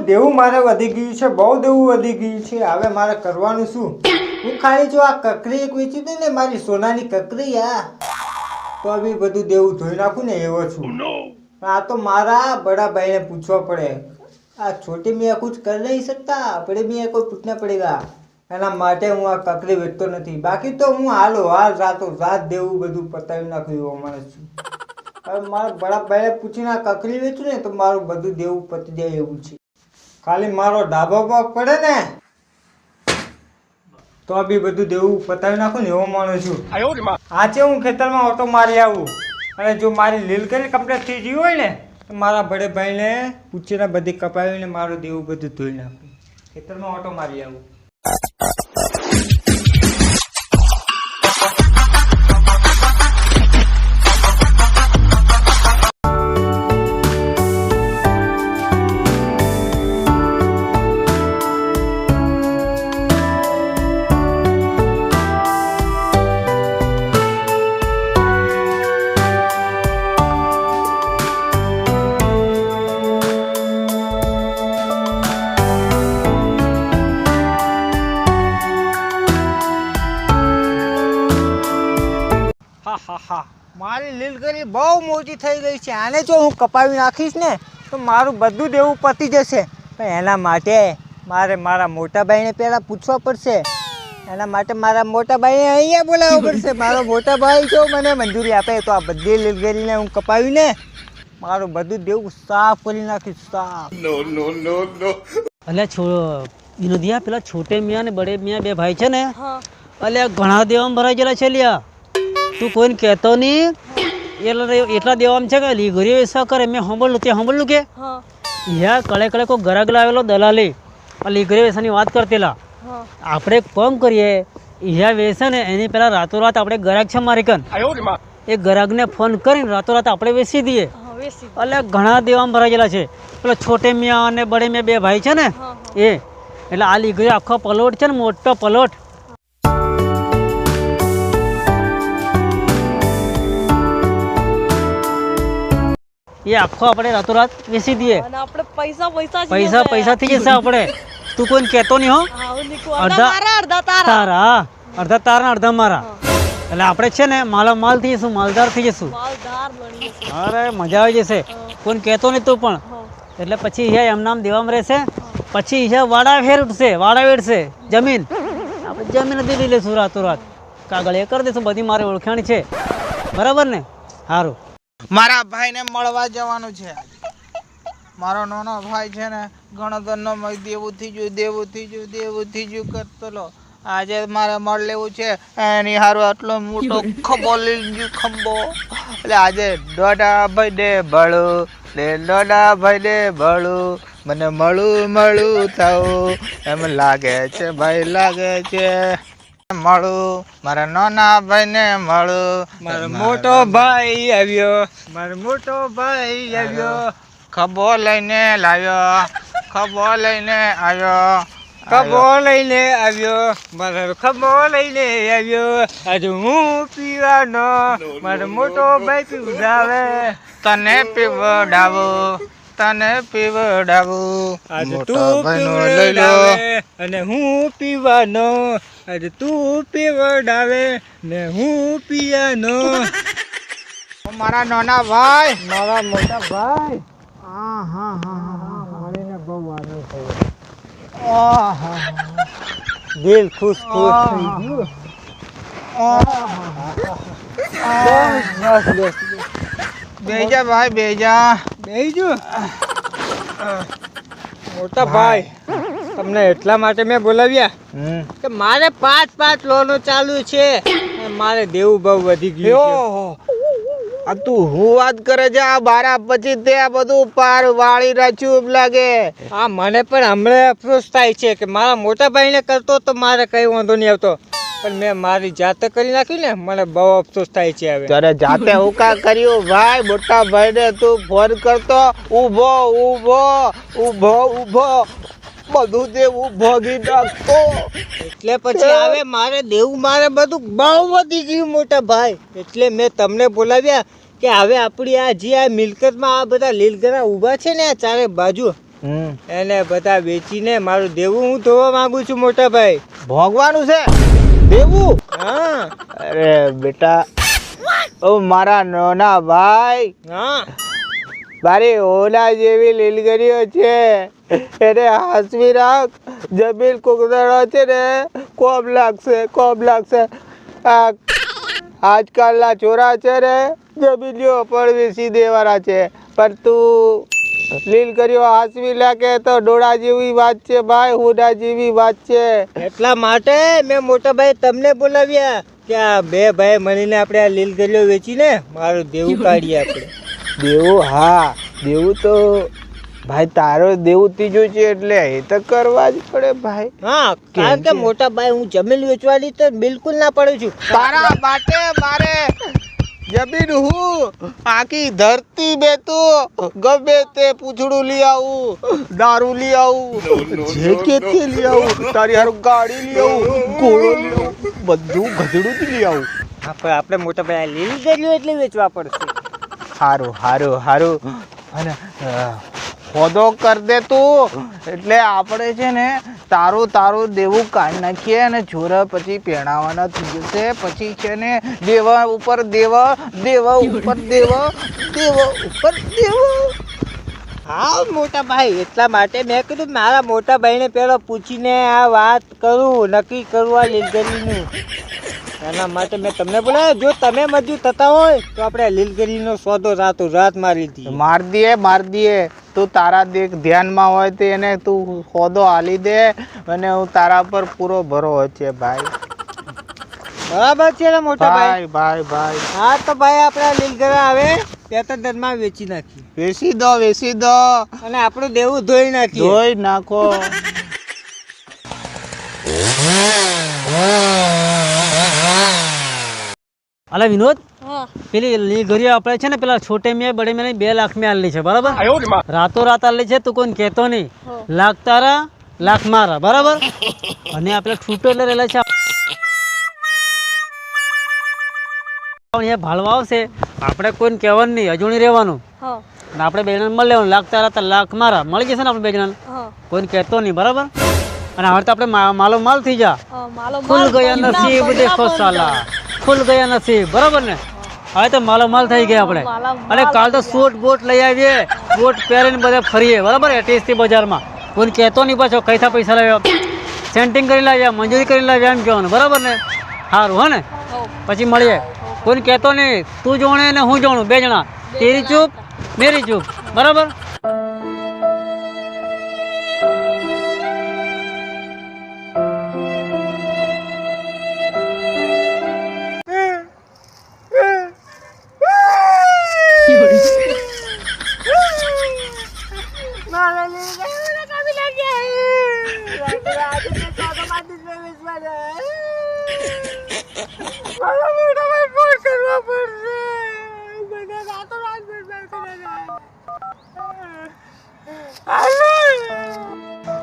દેવું મારે વધી ગયું છે બહુ દેવું વધી ગયું છે. હવે મારે કરવાનું શું? હું ખાલી જો આ કકરી એક વેચી ને મારી સોનાની કકરી આ. તો બી બધું દેવું ધોઈ નાખું ને એવો છું. Oh આ તો મારા બડા ભાઈને પૂછવા પડે. આ છોટી મિયા કુછ કર નહીં શકતા બડે મિયા કોઈ પૂછના પડેગા. એના માટે હું આ કકરી વેચતો નથી. બાકી તો હું હાલો હાલ રાતો રાત દેવું બધું પતાવી નાખ્યું એવો માણસ છું. હવે મારા બડા ભાઈએ પૂછીને આ કકરી વેચું ને તો મારું બધું દેવું પતી જાય એવું છે. ખાલી મારો ડાબો પગ પડે ને તો બી બધું દેવું પતાવી નાખું ને એવો માનું છું. આજે હું ખેતરમાં ઓટો મારી આવું. અને જો મારી લીલકરી કમ્પ્લીટ થઈ ગઈ હોય ને તો મારા ભડે ભાઈને પૂછીને બધી કપાવીને મારું દેવું બધું ધોઈ નાખું. ખેતરમાં ઓટો મારી આવું. મારી લીલગરી બહુ મોટી થઈ ગઈ છે. આને જો હું કપાવી નાખીશ ને તો મારું બધું દેવું પતી જશે. પણ એના માટે મારે મારા મોટાભાઈને પહેલાં પૂછવા પડશે. એના માટે મારા મોટા ભાઈને અહીંયા બોલાવવો પડશે. મારો મોટા ભાઈ જો મને મંજૂરી આપે તો આ બધી લીલગરીને હું કપાવીને મારું બધું દેવું સાફ કરી નાખીશ સાફ. અલ્યા છો વિનોદિયા પેલા છોટે મિયા ને બડે મિયા બે ભાઈ છે ને? અલ્યા ઘણા દેવામાં ભરાઈ ગયેલા છે લ્યા. તું કોઈને કહેતો નહીં. એટલે એટલા દેવામાં છે કે લીઘરીઓ એસા કરે મેં સાંભળ્યું તે સાંભળ્યું કે? યા કળે કળે કોઈ ગરગ લાવેલો દલાલી. આ લીઘરીઓ વેસાની વાત કરતેલા. આપણે કોમ કરીએ. યા વેસે ને એની પહેલાં રાતોરાત આપણે ગરાગ છે મારી કન. એ ગરાગને ફોન કરીને રાતોરાત આપણે વેચી દઈએ. એટલે ઘણા દેવામાં ભરાઈ ગયેલા છે. પેલો છોટે મિયા અને બડે મિયા બે ભાઈ છે ને? એ. એટલે આ લીઘરી આખો પલોટ છે ને મોટો પલોટ. એ આખો આપણે રાતોરાત વેચી દઈએ. અને આપણે પૈસા પૈસા પૈસા પૈસા થઈ જશે આપણે. તું કોઈ કહેતો નહીં હો. અડધા- તારા અડધા તારા. અડધા મારા. એટલે આપણે છે ને માલા માલ થઈ જશું માલદાર થઈ જશે. અરે મજા આવી જશે. કોઈ કહેતો નહીં તું પણ. એટલે પછી હિયા એમ નામ દેવામાં રહેશે. પછી હિયા વાડા ફેર ઉઠશે વાડા વેડશે. જમીન. આપણે જમીન જ લઈ લઈશું રાતોરાત. કાગળ એ કરી દઈશું બધી મારી ઓળખાણ છે. બરાબર ને? સારું મારા ભાઈને મળવા જવાનું છે. મારો નાનો ભાઈ છે ને ગણતરનો મય દેવું થઈ ગયું, દેવું થઈ ગયું, દેવું થઈ ગયું કરતો લો આજે મારે મળ લેવું છે, એની હારું આટલો મોટો ખંભો ગયું ખંભો. એટલે આજે દોડા ભાઈ દે ભળું લે દોડા ભાઈ દે ભળું મને મળું મળું થવું એમ લાગે છે ભાઈ લાગે છે. મળું મારા નાના ભાઈને મળું. મારો મોટો ભાઈ આવ્યો. મારો મોટો ભાઈ આવ્યો. ખભો લઈને લાવ્યો. ખભો લઈને આવ્યો. ખભો લઈને આવ્યો. મારો ખભો લઈને આવ્યો. આજે હું પીવાનો. મારો મોટો ભાઈ પીવડાવે. તને પીવડાવો. તને પીવડાવું. આજે તું લઈ પીવડાવે અને હું પીવાનો. આજે તું પીવડાવે ને હું પિયાનો. મારા નાના ભાઈ. મારા મોટા ભાઈ. હા હા હા હા મળીને બહુ આનંદ થયો. આહા દિલ ખુશ ખુશ થઈ ગયું. બેજા ભાઈ બેજા. બેજો મોટા ભાઈ. તમને એટલા માટે મેં બોલાવ્યા કે મારે પાંચ પાંચ લોનો ચાલુ છે. મારે દેવું બહુ વધી ગયું આ તું હું વાત કરે છે? આ બારા પછી તે આ બધું પાર વાળી રાખ્યું લાગે. આ મને પણ હમણાં અફસોસ થાય છે કે મારા મોટા ભાઈને કરતો તો મારે કઈ વાંધો નહીં આવતો. પણ મેં મારી જાતે કરી નાખ્યું ને મને બહુ અફસોસ થાય છે હવે. તારે જાતે હુકા કર્યું? ભાઈ મોટા ભાઈને તું ફોન કરતો ઊભો ઊભો ઊભો ઊભો. બધું દેવું ભોગી નાખતો. એટલે પછી હવે મારે દેવું મારે બધું બહુ વધી ગયું મોટા ભાઈ. એટલે મેં તમને બોલાવ્યા કે હવે આપણી આ જે આ મિલકતમાં આ બધા લીલગરા ઊભા છે ને આ ચારે બાજુ એને બધા વેચીને મારું દેવું હું ધોવા માંગુ છું મોટા ભાઈ. ભોગવાનું છે? દેવું? હા. અરે બેટા ઓ મારા નાના ભાઈ. હા. મારી ઓલા જેવી લીલગરીઓ છે. એને હાસવી રાખ. જમીન કુકદડો છે ને, કોમ લાગશે કોમ લાગશે. આજકાલના છોરા છે ને જમીનીઓ પણ વેચી દેવાના છે. પણ તું લીલગરીઓ હાસવી લાગે તો ડોળા જેવી વાત છે ભાઈ, હુડા જેવી વાત છે. એટલા માટે મેં મોટા ભાઈ તમને બોલાવ્યા કે આ બે ભાઈ મળીને આપણે આ લીલગરીઓ વેચીને મારું દેવું કાઢીએ આપણે. દેવું હા દેવું તો ભાઈ તારો દેવું ત્રીજો છે એટલે એ તો કરવા જ પડે ભાઈ. હા કારણ કે મોટા ભાઈ હું જમીન વેચવાની તો બિલકુલ ના પડું છું. તારા માટે મારે જમીન હું આખી ધરતી બે તો ગમે તે પૂછડું લઈ આવું દારૂ લઈ આવું જે કે તે લઈ આવું તારી હારું ગાડી લઈ આવું ઘોડો લઈ આવું બધું ગધડું જ લઈ આવું. આપણે આપણે મોટા ભાઈ લીલી લીલગરીઓ એટલે વેચવા પડશે. હારું હારું હારું. અને હોદો કર દે તું. એટલે આપણે છે ને તારું તારું દેવું કાઢ નાખીએ અને છોરા પછી પહેણાવાના થઈ જશે. પછી છે ને દેવા ઉપર દેવા દેવા ઉપર દેવા દેવા ઉપર દેવા. હા, મોટા ભાઈ, એટલા માટે મેં કીધું મારા મોટા ભાઈને પેલો પૂછીને આ વાત કરું, નક્કી કરું આ લીલગરીનું. એના માટે મેં તમને બોલાવ્યો. જો તમે મજૂર થતા હોય તો આપણે લીલગરીનો સોદો રાતો રાત મારી દીધી માર દે માર દે તું તારા દેખ ધ્યાનમાં હોય તો એને તું સોદો હાલી દે અને હું તારા પર પૂરો ભરો છે ભાઈ. બરાબર છે મોટા ભાઈ? ભાઈ ભાઈ હા તો ભાઈ આપણે લીલગરા આવે બે ત્રણ દરમાં વેચી નાખીએ. વેચી દો વેચી દો. અને આપણું દેવું ધોઈ નાખી ધોઈ નાખો. અલા વિનોદ હા. પેલી લીલગરીઓ આપણે છે ને પેલા છોટે મેં બડે મેં બે લાખ મેં આલી છે બરાબર? રાતો રાત આલી છે તું કોઈ કહેતો નહીં. લાખ તારા લાખ મારા બરાબર? અને આપણે છૂટો એટલે રહેલા છે. અહીંયા ભાળવા આવશે. આપણે કોઈને કહેવાનું નહીં અજોણી રહેવાનું. હા. અને આપણે બે જણા મળી લેવાનું. લાખ તારા તો લાખ મારા. મળી જશે ને આપણે બે જણા હા. કોઈને કહેતો નહીં બરાબર? અને હવે તો આપણે માલો માલ થઈ જા માલો ગયા નસીબ દેખો. સાલા ખુલ ગયા નથી. બરાબર ને? હવે તો માલામાલ થઈ ગયા આપણે. અને કાલ તો સૂટ બોટ લઈ આવીએ. બોટ પહેરીને બધા ફરીએ. બરાબર એટીએસથી બજારમાં. કોઈ કહેતો નહીં પાછો કઈથા પૈસા લાવ્યો. સેન્ટિંગ કરી લાવ્યા મંજૂરી કરી લાવ્યા એમ કહેવાનું. બરાબર ને? સારું હો ને? પછી મળીએ. કોઈને કહેતો નહીં. તું જોણે ને હું જોણું. બે જણા. તેરી ચૂપ મેરી ચૂપ. બરાબર?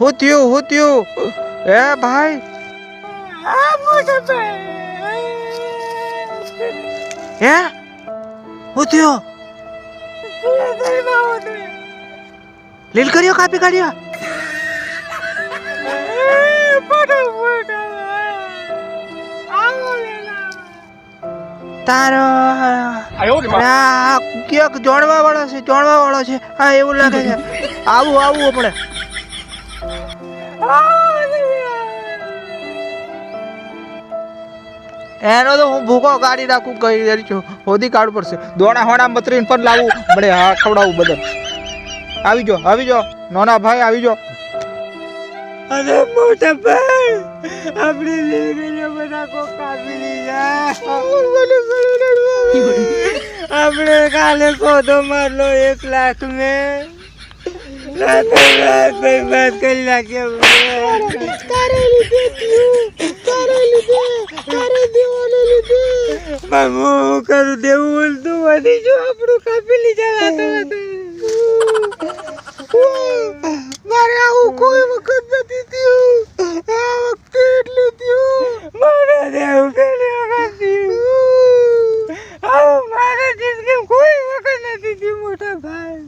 હું થયું હું થયું? હે ભાઈ? હે? હું થયું? લીલકરીઓ કાપી કાઢ્યા? તારો ક્યાંક જોણવા વાળો છે જોણવા વાળો છે હા એવું લાગે છે. આવું આવું આપણે. એનો તો હું ભૂકો કાઢી નાખું કઈ રહી છું હોદી કાઢવું પડશે. દોણા હોણા મતરીને પણ લાવું. બડે હા ખવડાવું બધા. આવી જો આવી જો. નોના ભાઈ આવી જો. અરે મોટા ભાઈ, આપણી લીલગરીઓ બધા કો કાપી લીધા. આપણે કાલે સોદો મારલો એક લાખ મેં રાતે રાત બરબાદ કરી નાખ્યો પણ કરું, દેવું બોલતું વધી જો, આપણું કાપી લીધા મારે આવું કોઈ વખત નથી થયું આ વખતે એટલે થયું મારે દેવું પેલી વખત થયું. આવું મારા જિંદગીમાં કોઈ વખત નથી થયું મોટા ભાઈ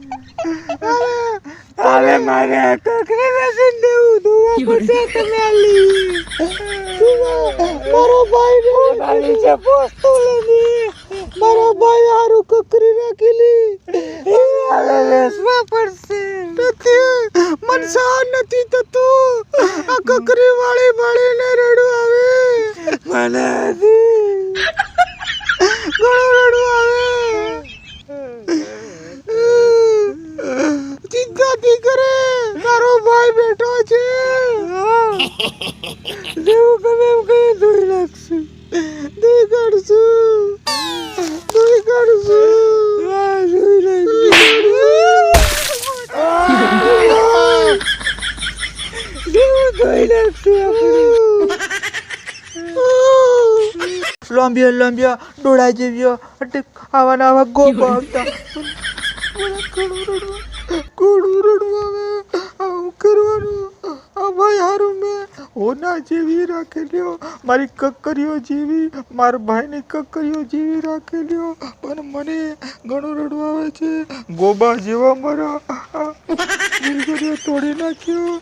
અરે હવે મારે આ કકરી નથી દેવું ધોવા પડશે તમે આલી મારો ભાઈ ને નાની છે પોસ્તો લેની મારો હારું કકરી રાખેલી. હવે વેસવા પડશે નથી. મન સહન નથી થતું. આ કકરી વાળી વાળીને રડું આવે. મને હજી ઘણું રડું આવે. ચિંતા થી કરે. તારો ભાઈ બેઠો છે. જેવું ગમે એમ કઈ ધોઈ નાખશું ધોઈ કાઢશું ધોઈ કાઢશું હા, ધોઈ નાખશું જેવું ધોઈ નાખશું આપણે લાંબિયા લાંબિયા ડોળા જેવ્યા અટક આવા આવા ગોપા આવતા ઘણું રડવા. આવે કરવાનું. આ ભાઈ હારું મેં હોના જેવી રાખેલ્યો મારી કકરીઓ જેવી. મારા ભાઈની કકરીઓ જેવી રાખેલ્યો પણ મને ઘણું રડવા આવે છે. ગોબા જેવા મારા તોડી નાખ્યો.